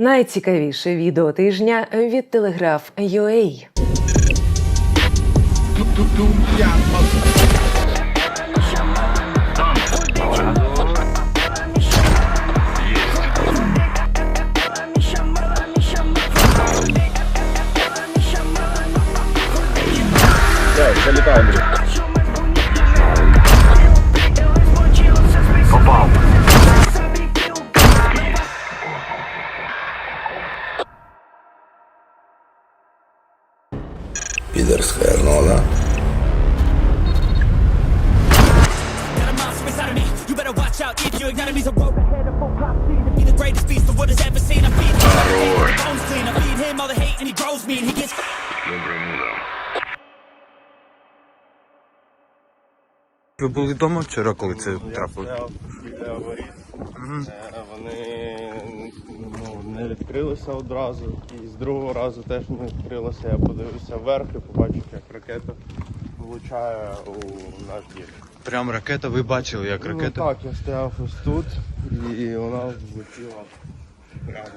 Найцікавіше відео тижня від Телеграф UA. Попав. Watch out if you gotta be the road ahead of full prophecy to be the greatest beast the world has ever seen. I feed him all the hate, the bones clean. I feed him all the hate and he grows me and he gets Ви були вдома вчора, коли це трапило? Е, Вони ну, не відкрилися одразу. І з другого разу теж не відкрилися. Я подивився вверх і побачив, як ракета влучає у наш дім. Прям ракета, ви бачили, як Ну ракета? так, я стояв ось тут і вона влетіла прямо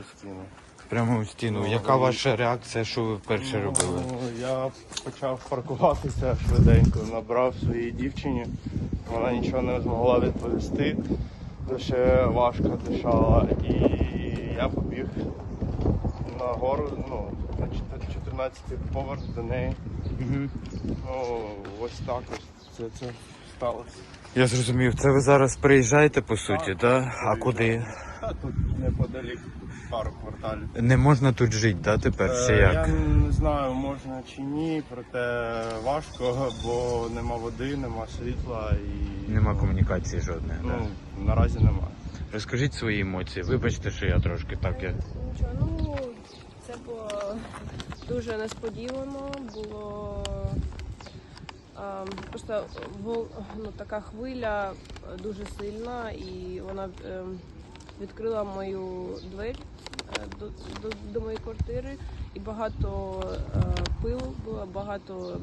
в стіну. Прямо у стіну. Яка ваша реакція, що ви вперше робили? Ну, я почав паркуватися швиденько, набрав своїй дівчині. Вона нічого не змогла відповісти, лише важко дишала. І я побіг нагору, ну, на 14-й поверх до неї. Ну, ось так ось це, це сталося. Я зрозумів, це ви зараз приїжджаєте по суті, так? А куди? А тут неподалік пару кварталів. Не можна тут жити, да, тепер? Чи Е, як? Я не знаю, можна чи ні, проте важко, бо нема води, нема світла і Нема комунікації жодної. ну, Да? наразі нема. Розкажіть свої емоції. Вибачте, що я трошки так. Я... Нічого, ну це було дуже несподівано, було просто вол- ну, така хвиля е, дуже сильна, і вона е, відкрила мою двері е, до, до, до моєї квартири, і багато е, пилу було, багато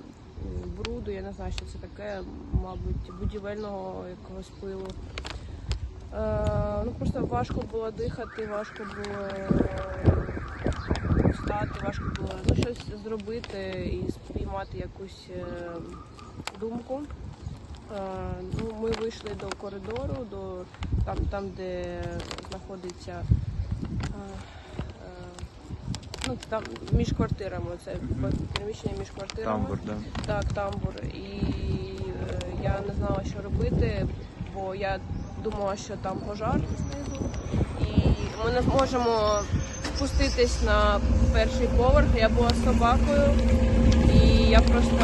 бруду, я не знаю, що це таке, мабуть, будівельного якогось пилу. Е, ну просто важко було дихати, важко було встати, важко було ну, щось зробити і спіймати якусь е, думку. Е, ну, ми вийшли до коридору, до там, там де знаходиться е, е, ну, там між квартирами, це приміщення між квартирами. Тамбур, да. Так, тамбур. І е, я не знала, що робити, бо я думала, що там пожар знизу. І ми не зможемо спуститись на перший поверх. Я була з собакою, і я просто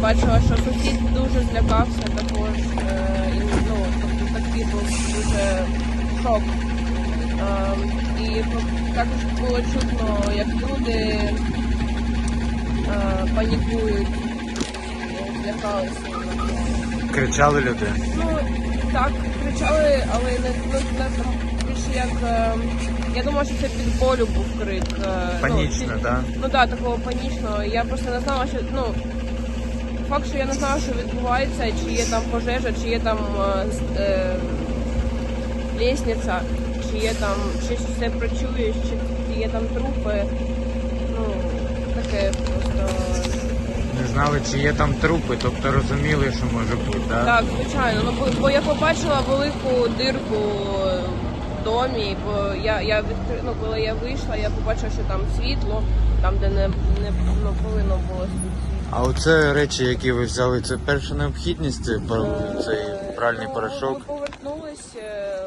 бачила, що сусід дуже злякався також. Е, і, ну, тобто такий був дуже шок. Е, і також було чутно, як люди е, панікують, злякалися. Кричали люди. Ну так, кричали, але не не більше як. е, я думала, що це від болю був крик. е, Панічно, ну, да? Ну так, да, такого панічного. Я просто не знала, що ну. Факт, що я не знала, що відбувається, чи є там пожежа, чи є там е, е, лісниця, чи є там чи все працює, чи є там трупи. Ну, таке просто. Не знали, чи є там трупи, тобто розуміли, що може бути, да? Так, звичайно. Ну бо, бо я побачила велику дирку в домі, бо я, я відкри... ну, коли я вийшла, я побачила, що там світло, там, де не, не ну, повинно було світло. А оце речі, які ви взяли, це перша необхідність, це пар- цей пральний Ну, порошок. Ми повернулись, е,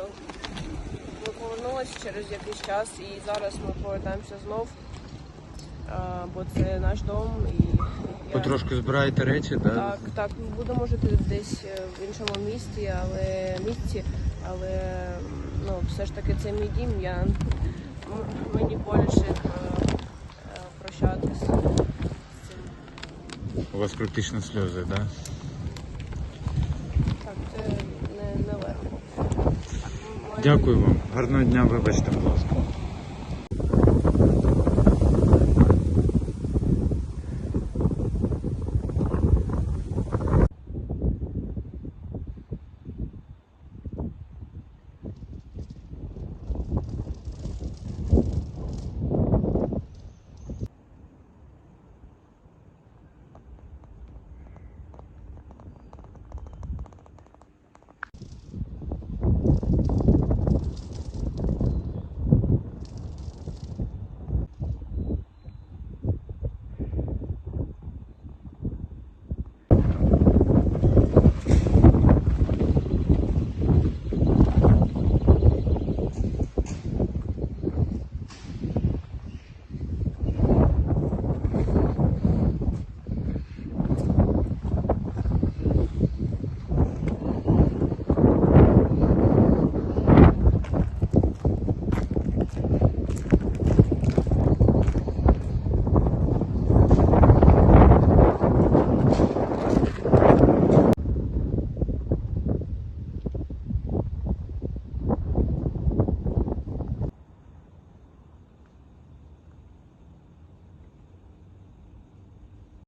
ми повернулись через якийсь час і зараз ми повертаємося знов, е, бо це наш дом і я- Потрошку збираєте речі, да? Так, так, ми будемо жити десь е, в іншому місті, але місці, але ну все ж таки це мій дім. Я мені боляче е, е, прощатися з цим. У вас практично сльози, да? Так, це не, не легко. Дякую вам. Гарного дня, вибачте, будь ласка.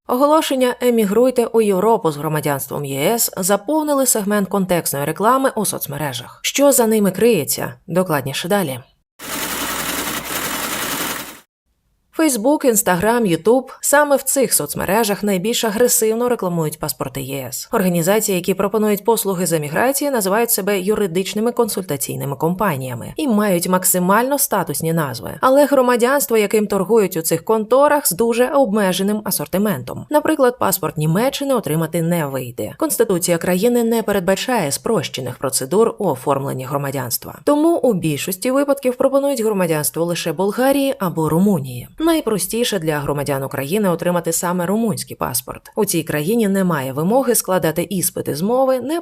Оголошення Емігруйте у Європу з громадянством ЄС заповнили сегмент контекстної реклами у соцмережах. Що за ними криється? Докладніше далі. Фейсбук, Інстаграм, Ютуб саме в цих соцмережах найбільш агресивно рекламують паспорти ЄС. Організації, які пропонують послуги з еміграції, називають себе юридичними консультаційними компаніями і мають максимально статусні назви. Але громадянство, яким торгують у цих конторах, з дуже обмеженим асортиментом. Наприклад, паспорт Німеччини отримати не вийде. Конституція країни не передбачає спрощених процедур у оформленні громадянства. Тому у більшості випадків пропонують громадянство лише Болгарії або Румунії. Найпростіше для громадян України отримати саме румунський паспорт. У цій країні немає вимоги складати іспити з мови, не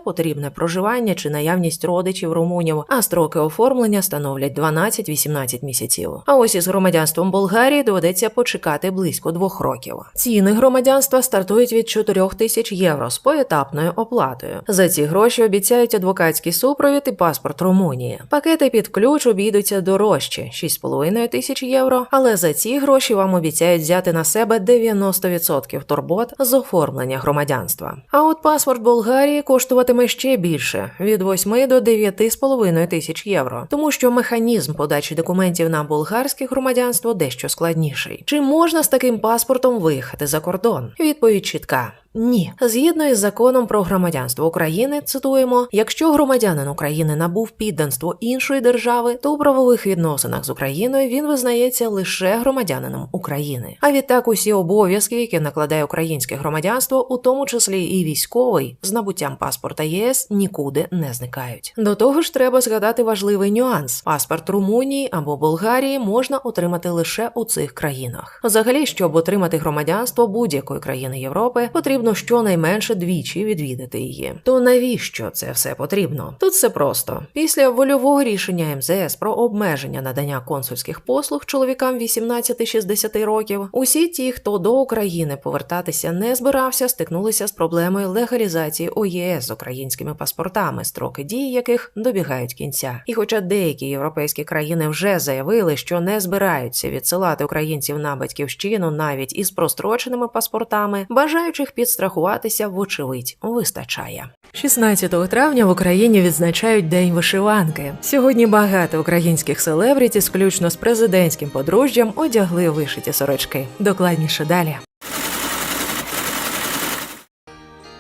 проживання чи наявність родичів румунів, а строки оформлення становлять 12-18 місяців. А ось із громадянством Болгарії доведеться почекати близько двох років. Ціни громадянства стартують від 4 тисяч євро з поетапною оплатою. За ці гроші обіцяють адвокатський супровід і паспорт Румунії. Пакети під ключ обійдуться дорожче 6,5 тисяч євро, але за ці гроші вам обіцяють взяти на себе 90% турбот з оформлення громадянства. А от паспорт Болгарії коштуватиме ще більше від 8 до 9,5 тисяч євро, тому що механізм подачі документів на болгарське громадянство дещо складніший. Чи можна з таким паспортом виїхати за кордон? Відповідь чітка. Ні, згідно із законом про громадянство України, цитуємо: якщо громадянин України набув підданство іншої держави, то у правових відносинах з Україною він визнається лише громадянином України. А відтак усі обов'язки, які накладає українське громадянство, у тому числі і військовий, з набуттям паспорта ЄС нікуди не зникають. До того ж, треба згадати важливий нюанс: паспорт Румунії або Болгарії можна отримати лише у цих країнах. Взагалі, щоб отримати громадянство будь-якої країни Європи, потрібно щонайменше двічі відвідати її. То навіщо це все потрібно? Тут все просто. Після вольового рішення МЗС про обмеження надання консульських послуг чоловікам 18-60 років, усі ті, хто до України повертатися не збирався, стикнулися з проблемою легалізації у ЄС з українськими паспортами, строки дії яких добігають кінця. І хоча деякі європейські країни вже заявили, що не збираються відсилати українців на батьківщину навіть із простроченими паспортами, бажаючих підстрахуватися, вочевидь, вистачає. 16 травня в Україні відзначають День вишиванки. Сьогодні багато українських селебріті, включно з президентським подружжям, одягли вишиті сорочки. Докладніше далі.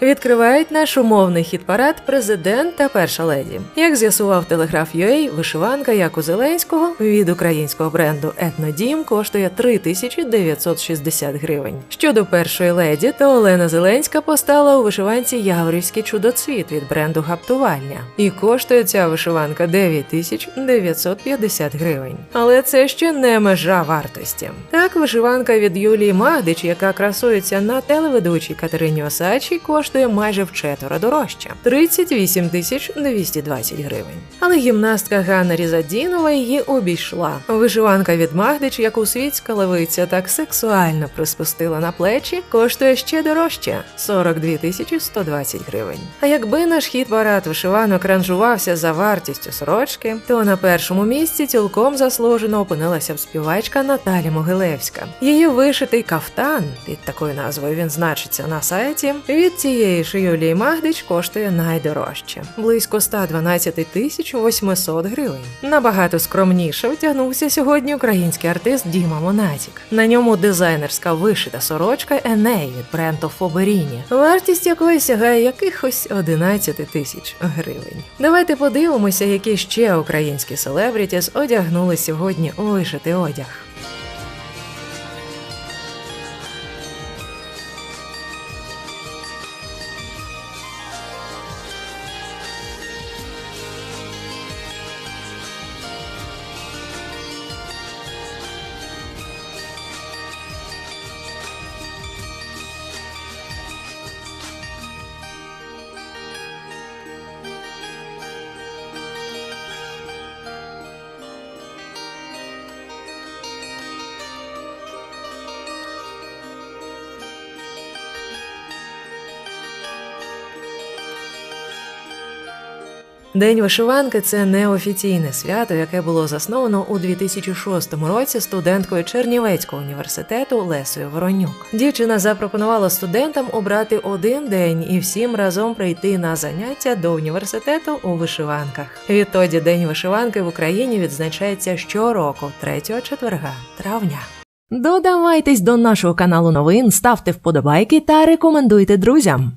Відкривають наш умовний хіт-парад президент та перша леді. Як з'ясував телеграф UA, вишиванка як у Зеленського від українського бренду Етнодім коштує 3960 гривень. Щодо першої леді, то Олена Зеленська постала у вишиванці Яворівський чудоцвіт від бренду Гаптувальня. І коштує ця вишиванка 9950 гривень. Але це ще не межа вартості. Так, вишиванка від Юлії Магдич, яка красується на телеведучій Катерині Осадчій, коштує майже вчетверо дорожче 38 тисяч 220 гривень. Але гімнастка Ганна Різадінова її обійшла. Вишиванка від Магдич, яку світська левиця так сексуально приспустила на плечі, коштує ще дорожче 42 тисячі 120 гривень. А якби наш хіт парад вишиванок ранжувався за вартістю сорочки, то на першому місці цілком заслужено опинилася б співачка Наталя Могилевська. Її вишитий кафтан під такою назвою він значиться на сайті. Від цієї ж Юлії Магдич коштує найдорожче близько 112 тисяч 800 гривень. Набагато скромніше втягнувся сьогодні український артист Діма Монатік. На ньому дизайнерська вишита сорочка Еней від бренду Фоберіні, вартість якої сягає якихось 11 тисяч гривень. Давайте подивимося, які ще українські селебрітіс одягнули сьогодні у вишитий одяг. День вишиванки це неофіційне свято, яке було засновано у 2006 році студенткою Чернівецького університету Лесою Воронюк. Дівчина запропонувала студентам обрати один день і всім разом прийти на заняття до університету у вишиванках. Відтоді День вишиванки в Україні відзначається щороку, 3 четверга травня. Додавайтесь до нашого каналу новин, ставте вподобайки та рекомендуйте друзям.